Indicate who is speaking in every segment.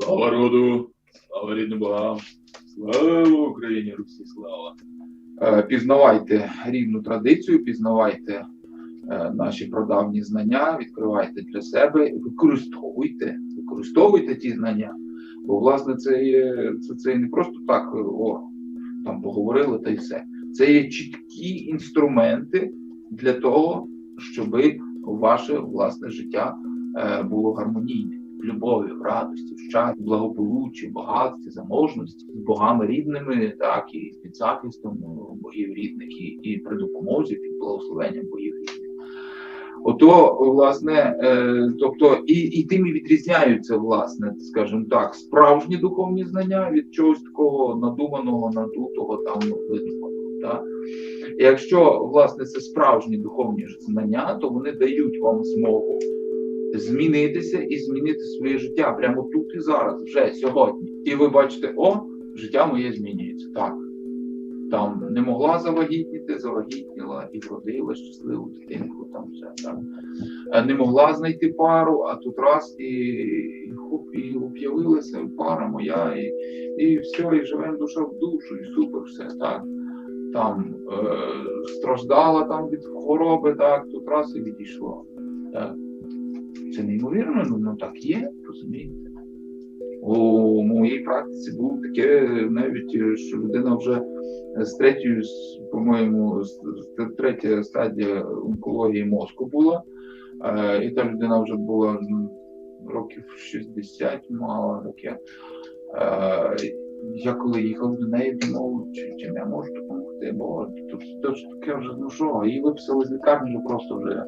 Speaker 1: Слава роду, слава рідним богам, слава Україні, Русі, слава. Е, Пізнавайте рідну традицію, пізнавайте е, наші прадавні знання, відкривайте для себе, використовуйте, використовуйте ті знання. Бо, власне, це є це, це не просто так, о, там поговорили та й все. Це є чіткі інструменти для того, щоб ваше власне життя е, було гармонійне любові, в радості, в щасті, благополуччі, багатстві, заможності, з богами рідними, так і під захистом ну, богів рідних, і, і при допомозі під благословенням богів рідних. Ото, власне, е, тобто, і, і тим і відрізняються, власне, скажімо так, справжні духовні знання від чогось такого надуманого, надутого там видуманого. Так? Якщо власне це справжні духовні знання, то вони дають вам змогу змінитися і змінити своє життя прямо тут і зараз, вже сьогодні. І ви бачите, о, життя моє змінюється. Так. Там не могла завагітніти, завагітніла і вродила щасливу дитинку, там все так. Е, Не могла знайти пару, а тут раз і, і і об'явилася пара моя, і, і все, і живемо душа в душу, і супер, все так. Там е, страждала там від хвороби, так, тут раз і відійшло. Так. Це неймовірно, ну, ну так є, розумієте. У моїй практиці було таке навіть, е, що людина вже з третьою, по-моєму, третя стадія онкології мозку була, е, і та людина вже була ну, років 60 мала таке. Е, я коли їхав до неї, думав, чи, чим я можу допомогти, бо тут таке вже ну що, її виписали з лікарні, просто вже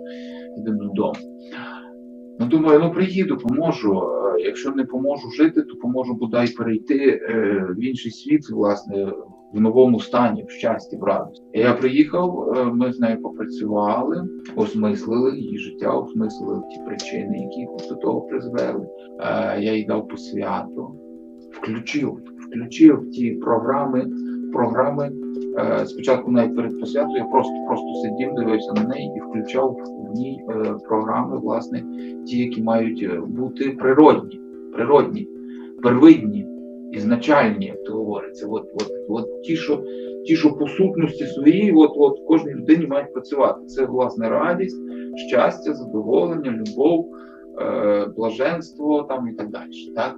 Speaker 1: йдемо додому. Думаю, ну приїду, поможу. Е, Якщо не поможу жити, то поможу бодай перейти е, в інший світ, власне, в новому стані, в щасті, в радості. Я приїхав, е, ми з нею попрацювали, осмислили її життя, осмислили ті причини, які до того призвели. Я їй дав посвяту, включив, включив ті програми, програми. Е, Спочатку навіть перед посвятою я просто просто сидів, дивився на неї і включав в ній е, програми, власне, ті, які мають е, бути природні, природні, первинні, ізначальні, як то говориться. От, от, от ті, що, ті, що по сутності своїй, от, от в кожній людині мають працювати. Це власне радість, щастя, задоволення, любов, блаженство там і так далі. Так?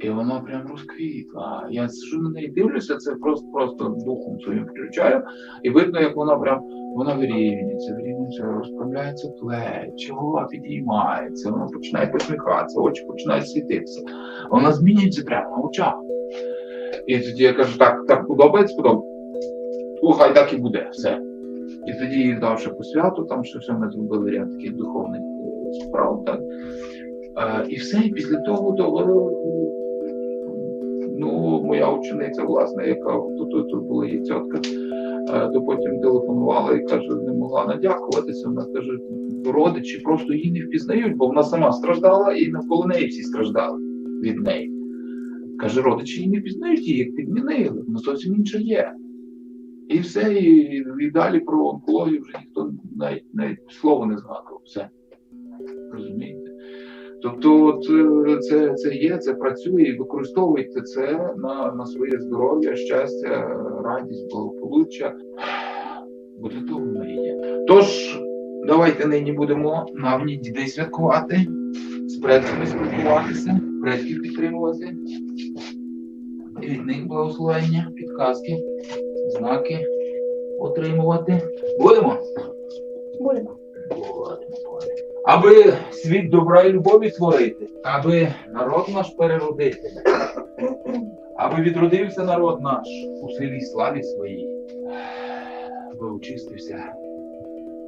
Speaker 1: І вона прям розквітла. Я сижу на неї дивлюся, це просто просто духом своїм включаю, і видно, як вона прям вона вирівнюється, вирівнюється, розправляється плечі, голова підіймається, вона починає посміхатися, очі починають світитися. Вона змінюється прямо на очах. І тоді я кажу, так, так подобається, подобається. Ну, хай так і буде, все. І тоді їй дав по святу, там ще все ми зробили ряд таких духовних е, справ. Так. Е, і все, і після того, того ну, моя учениця, власне, яка тут, тут, була її тітка, е, то потім телефонувала і каже, не могла надякуватися. Вона каже, родичі просто її не впізнають, бо вона сама страждала і навколо неї всі страждали від неї. Каже, родичі її не впізнають її, як підмінили, ну зовсім інше є. І все, і, і далі про онкологію вже ніхто навіть, навіть слова не згадував. Все. Розумієте? Тобто, е, це, це є, це працює, і використовуйте це на, на своє здоров'я, щастя, радість, благополуччя. Бо для того воно і є. Тож, давайте нині будемо навні дітей святкувати, з предками спілкуватися, предків підтримувати, і від них благословення, підказки, знаки отримувати. Будемо?
Speaker 2: Будемо.
Speaker 1: Будемо, будемо. Аби світ добра і любові творити, аби народ наш переродити, аби відродився народ наш у силі славі своїй, аби очистився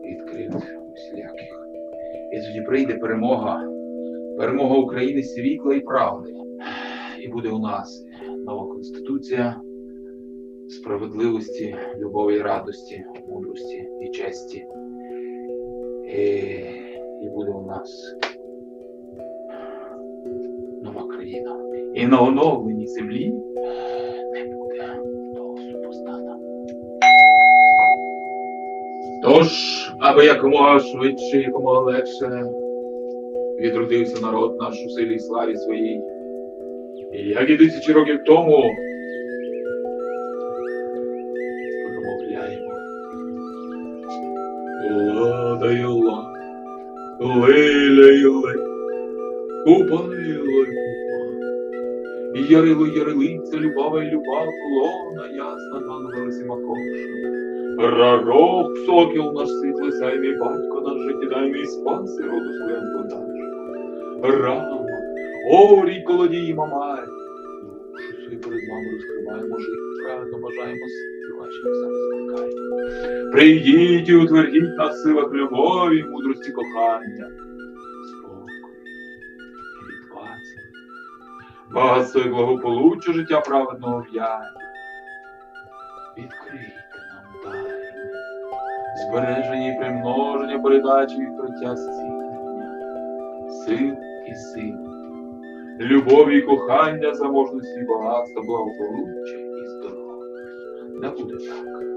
Speaker 1: від кривд усіляких. І тоді прийде перемога, перемога України світла і правди. І буде у нас нова конституція справедливості, любові радості, мудрості і честі. І, і буде у нас нова країна. І на оновленій землі не буде того супостата. Тож, аби якомога швидше, якомога легше відродився народ наш у силі і славі своїй, як і тисячі років тому. Ле, купа. Ярило ярилиця, любава й люба, лона ясна танувалися макоша. Пророк, сокіл наш світлий сяйний батько наш життєдайний спаси роду своєму подальшого. Рама, орій колодій мамай. Душу свою перед вами розкриваємо, правильно бажаємо саме спокійно. Прийдіть і утвердіть нас в силах любові, мудрості кохання, Багатство і благополуччя життя праведного в'яння. Відкрийте нам тайни, збереження і примноження, передачі відкриття зцілення, сил і сили, любові і кохання, заможності багатства, благополуччя і здоров'я. Не буде так.